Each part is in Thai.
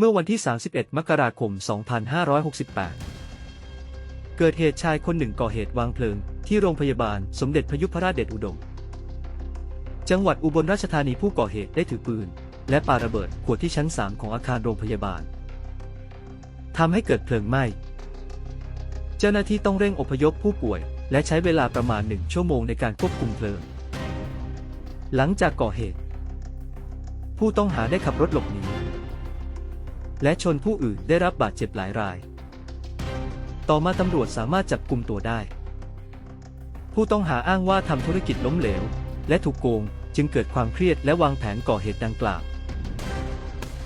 เมื่อวันที่ 31 มกราคม 2568 เกิดเหตุชายคนหนึ่งก่อเหตุวางเพลิง ที่โรงพยาบาลสมเด็จพยุพราชเดชอุดม จังหวัดอุบลราชธานีผู้ก่อเหตุได้ถือปืน และปาระเบิดขวดที่ชั้น 3 ของอาคารโรงพยาบาลทำให้เกิดเพลิงไหม้ เจ้าหน้าที่ต้องเร่งอพยพผู้ป่วย และใช้เวลาประมาณหนึ่งชั่วโมงในการควบคุมเพลิง หลังจากก่อเหตุ ผู้ต้องหาได้ขับรถหลบหนี และชนผู้อื่นได้รับบาดเจ็บหลายราย ต่อมาตำรวจสามารถจับกลุ่มตัวได้ ผู้ต้องหาอ้างว่าทำธุรกิจล้มเหลว และถูกโกงจึงเกิดความเครียดและวางแผนก่อเหตุดังกล่าว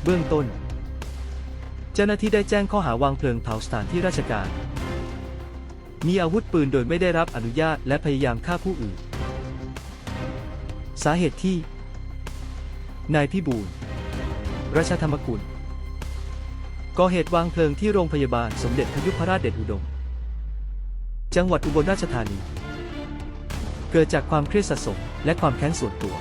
เบื้องต้น เจ้าหน้าที่ได้แจ้งข้อหาวางเพลิงเผาสถานที่ราชการ มีอาวุธปืนโดยไม่ได้รับอนุญาตและพยายามฆ่าผู้อื่น สาเหตุที่ นายพิบูลราชธรรมกุล ก่อเหตุวางเพลิงที่โรงพยาบาลสมเด็จพยุพราชเดชอุดม จังหวัดอุบลราชธานี เกิดจากความเครียดสะสมและความแค้นส่วนตัว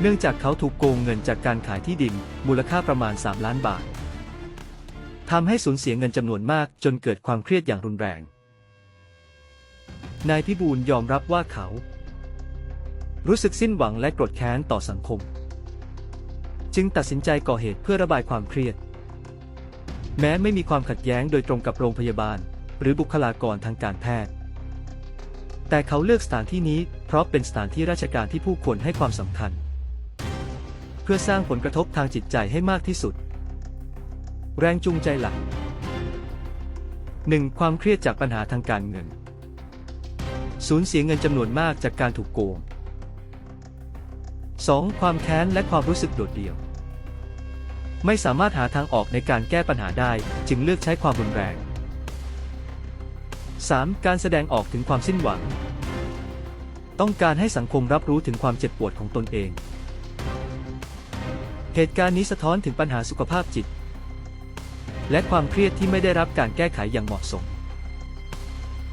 เนื่องจากเขาถูกโกงเงินจากการขายที่ดิน มูลค่าประมาณ 3 ล้านบาททำให้สูญเสียเงินจำนวนมากจนเกิดความเครียดอย่างรุนแรง นายพิบูลยอมรับว่าเขา รู้สึกสิ้นหวังและโกรธแค้นต่อสังคม จึงตัดสินใจก่อเหตุเพื่อระบายความเครียด แม้ไม่มีความขัดแย้งโดยตรงกับโรงพยาบาล หรือบุคลากรทางการแพทย์ แต่เขาเลือกสถานที่นี้เพราะเป็นสถานที่ราชการที่ผู้คนให้ความสำคัญ เพื่อสร้างผลกระทบทางจิตใจให้มากที่สุด แรงจูงใจหลัก 1. ความเครียดจากปัญหาทางการเงิน สูญเสียเงินจำนวนมากจากการถูกโกง 2. ความแค้นและความรู้สึกโดดเดี่ยว ไม่สามารถหาทางออกในการแก้ปัญหาได้ จึงเลือกใช้ความรุนแรง 3. การแสดงออกถึงความสิ้นหวัง ต้องการให้สังคมรับรู้ถึงความเจ็บปวดของตนเอง เหตุการณ์นี้สะท้อนถึงปัญหาสุขภาพจิต และความเครียดที่ไม่ได้รับการแก้ไขอย่างเหมาะสม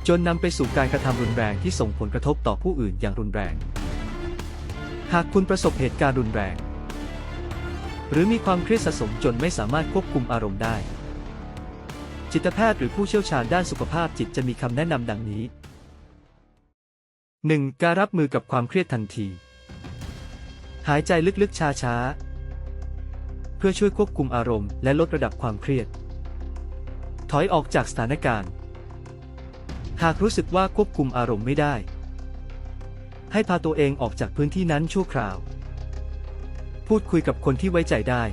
จนนำไปสู่การกระทำรุนแรงที่ส่งผลกระทบต่อผู้อื่นอย่างรุนแรง หากคุณประสบเหตุการณ์รุนแรง หรือมีความเครียดสะสมจนไม่สามารถควบคุมอารมณ์ได้ จิตแพทย์หรือผู้เชี่ยวชาญด้านสุขภาพจิตจะมีคำแนะนำดังนี้ 1. การรับมือกับความเครียดทันที หายใจลึกๆช้าๆ เพื่อช่วยควบคุมอารมณ์และลดระดับความเครียด ถอยออกจากสถานการณ์ หากรู้สึกว่าควบคุมอารมณ์ไม่ได้ ให้พาตัวเองออกจากพื้นที่นั้นชั่วคราว พูดคุยกับคนที่ไว้ใจได้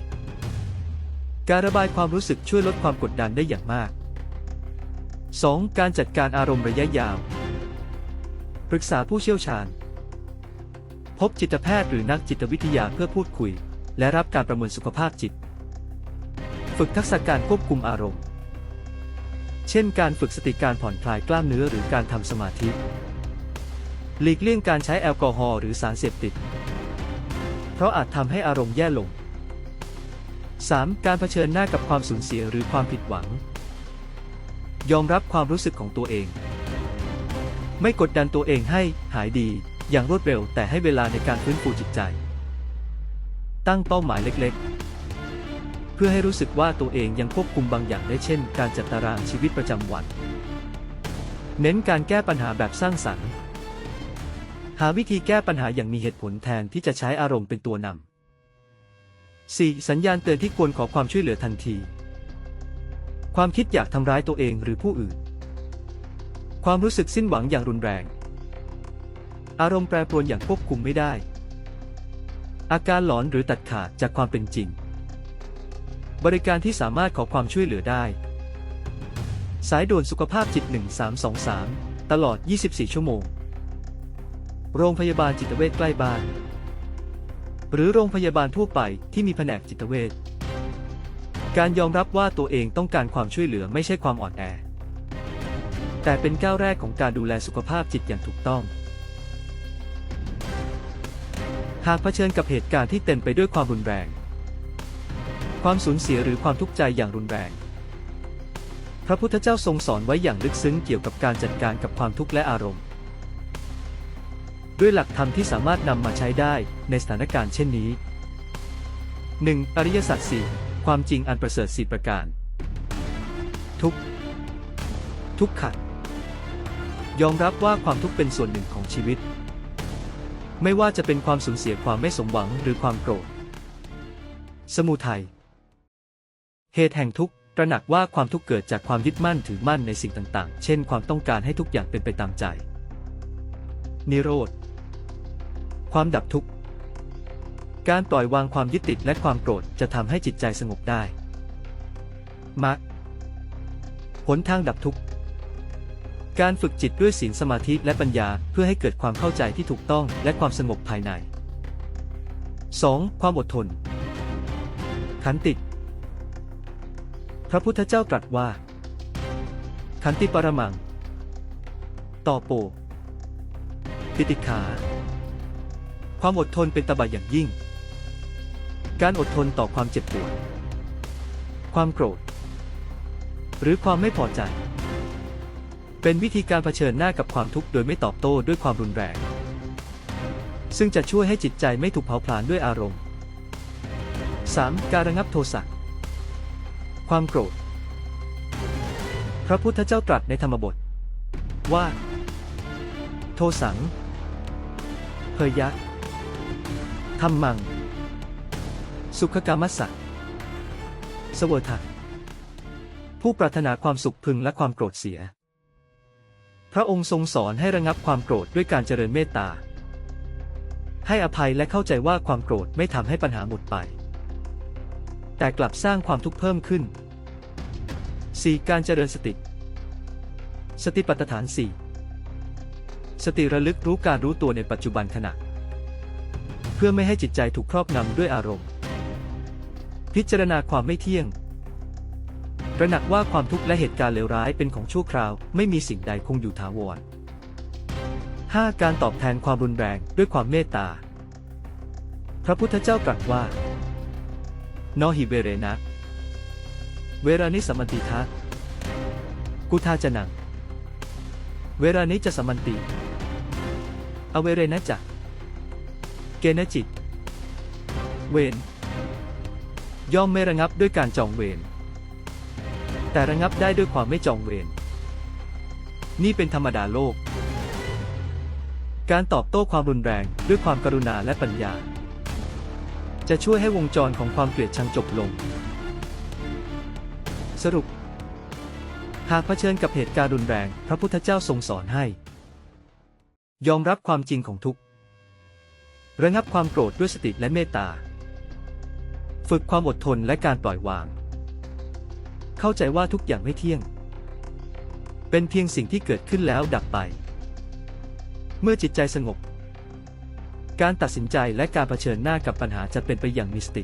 การระบายความรู้สึกช่วยลดความกดดันได้อย่างมาก 2. การจัดการอารมณ์ระยะยาว ปรึกษาผู้เชี่ยวชาญ พบจิตแพทย์หรือนักจิตวิทยาเพื่อพูดคุย และรับการประเมินสุขภาพจิต ฝึกทักษะการควบคุมอารมณ์ เช่น การฝึกสติการผ่อนคลายกล้ามเนื้อหรือการทำสมาธิ หลีกเลี่ยงการใช้แอลกอฮอล์หรือสารเสพติด เพราะอาจทำให้อารมณ์แย่ลง 3. การเผชิญหน้ากับความสูญเสียหรือความผิดหวัง ยอมรับความรู้สึกของตัวเอง ไม่กดดันตัวเองให้หายดีอย่างรวดเร็วแต่ให้เวลาในการฟื้นฟูจิตใจ ตั้งเป้าหมายเล็กๆ เพื่อให้รู้สึกว่าตัวเองยังควบคุมบางอย่างได้เช่น การจัดตารางชีวิตประจำวัน เน้นการแก้ปัญหาแบบสร้างสรรค์ หาวิธีแก้ปัญหาอย่างมีเหตุผลแทนที่จะใช้อารมณ์เป็นตัวนำ 4. สัญญาณเตือนที่ควรขอความช่วยเหลือทันที ความคิดอยากทำร้ายตัวเองหรือผู้อื่น ความรู้สึกสิ้นหวังอย่างรุนแรง อารมณ์แปรปรวนอย่างควบคุมไม่ได้ อาการหลอนหรือตัดขาดจากความเป็นจริง บริการที่สามารถขอความช่วยเหลือได้ สายด่วนสุขภาพจิต 1323 ตลอด 24 ชั่วโมง โรงพยาบาลจิตเวชใกล้บ้าน หรือโรงพยาบาลทั่วไปที่มีแผนกจิตเวชการยอมรับว่าตัวเองต้องการความช่วยเหลือไม่ใช่ความอ่อนแอ แต่เป็นก้าวแรกของการดูแลสุขภาพจิตอย่างถูกต้อง หากเผชิญกับเหตุการณ์ที่เต็มไปด้วยความรุนแรง ความสูญเสียหรือความทุกข์ใจอย่างรุนแรง พระพุทธเจ้าทรงสอนไว้อย่างลึกซึ้งเกี่ยวกับการจัดการกับความทุกข์และอารมณ์ ด้วยหลักธรรมที่สามารถนำมาใช้ได้ในสถานการณ์เช่นนี้ 1. อริยสัจสี่ความจริงอันประเสริฐสีประการ ทุกข์ทุกข์ขัด ยอมรับว่าความทุกข์เป็นส่วนหนึ่งของชีวิต ไม่ว่าจะเป็นความสูญเสียความไม่สมหวังหรือความโกรธ สมุทัยเหตุแห่งทุกข์ตระหนักว่าความทุกข์เกิดจากความยึดมั่นถือมั่นในสิ่งต่างๆ เช่น ความต้องการให้ทุกอย่างเป็นไปตามใจ นิโรธ ความดับทุกข์ การปล่อยวางความยึดติดและความโกรธจะทำให้จิตใจสงบได้มรรคหนทางดับทุกข์ การฝึกจิตด้วยศีลสมาธิและปัญญาเพื่อให้เกิดความเข้าใจที่ถูกต้องและความสงบภายใน 2. ความอดทน ขันติ พระพุทธเจ้าตรัสว่า ขันติปรมัง ต่อโปปิติขา ความอดทนเป็นตบะอย่างยิ่ง การอดทนต่อความเจ็บปวด ความโกรธ หรือความไม่พอใจ เป็นวิธีการเผชิญหน้ากับความทุกข์โดยไม่ตอบโต้ด้วยความรุนแรง ซึ่งจะช่วยให้จิตใจไม่ถูกเผาผลาญด้วยอารมณ์ 3. การระงับโทสะ ความโกรธ พระพุทธเจ้าตรัสในธรรมบท ว่า โทสังเพยยะ ธรรมัง สุขกามัสสะเสวยทะผู้ปรารถนาความสุขพึงและความโกรธเสีย พระองค์ทรงสอนให้ระงับความโกรธด้วยการเจริญเมตตา ให้อภัยและเข้าใจว่าความโกรธไม่ทำให้ปัญหาหมดไป แต่กลับสร้างความทุกข์เพิ่มขึ้น 4. การเจริญสติ สติปัฏฐาน 4 สติระลึกรู้การรู้ตัวในปัจจุบันขณะ เพื่อไม่ให้จิตใจถูกครอบงำด้วยอารมณ์ พิจารณาความไม่เที่ยงระหนักว่าความทุกข์และเหตุการณ์เลวร้ายเป็นของชั่วคราว ไม่มีสิ่งใดคงอยู่ถาวร 5. การตอบแทนความรุนแรงด้วยความเมตตา พระพุทธเจ้าตรัสว่านอหิเวเรนะ เวรานิสมมันติทะกุทาจะนัง เวรานิจะสมมันติ อเวเรนะจะ เกณจิต เวนย่อมไม่ระงับด้วยการจองเวรแต่ระงับได้ด้วยความไม่จองเวรนี่เป็นธรรมดาโลก การตอบโต้ความรุนแรงด้วยความกรุณาและปัญญา จะช่วยให้วงจรของความเกลียดชังจบลง สรุป หากเผชิญกับเหตุการณ์รุนแรง พระพุทธเจ้าทรงสอนให้ ยอมรับความจริงของทุกข ระงับความโกรธด้วยสติและเมตตา ฝึกความอดทนและการปล่อยวาง เข้าใจว่าทุกอย่างไม่เที่ยง เป็นเพียงสิ่งที่เกิดขึ้นแล้วดับไป เมื่อจิตใจสงบ การตัดสินใจและการเผชิญหน้ากับปัญหาจะเป็นไปอย่างมีสติ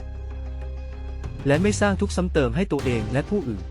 และไม่สร้างทุกข์ซ้ำเติมให้ตัวเองและผู้อื่น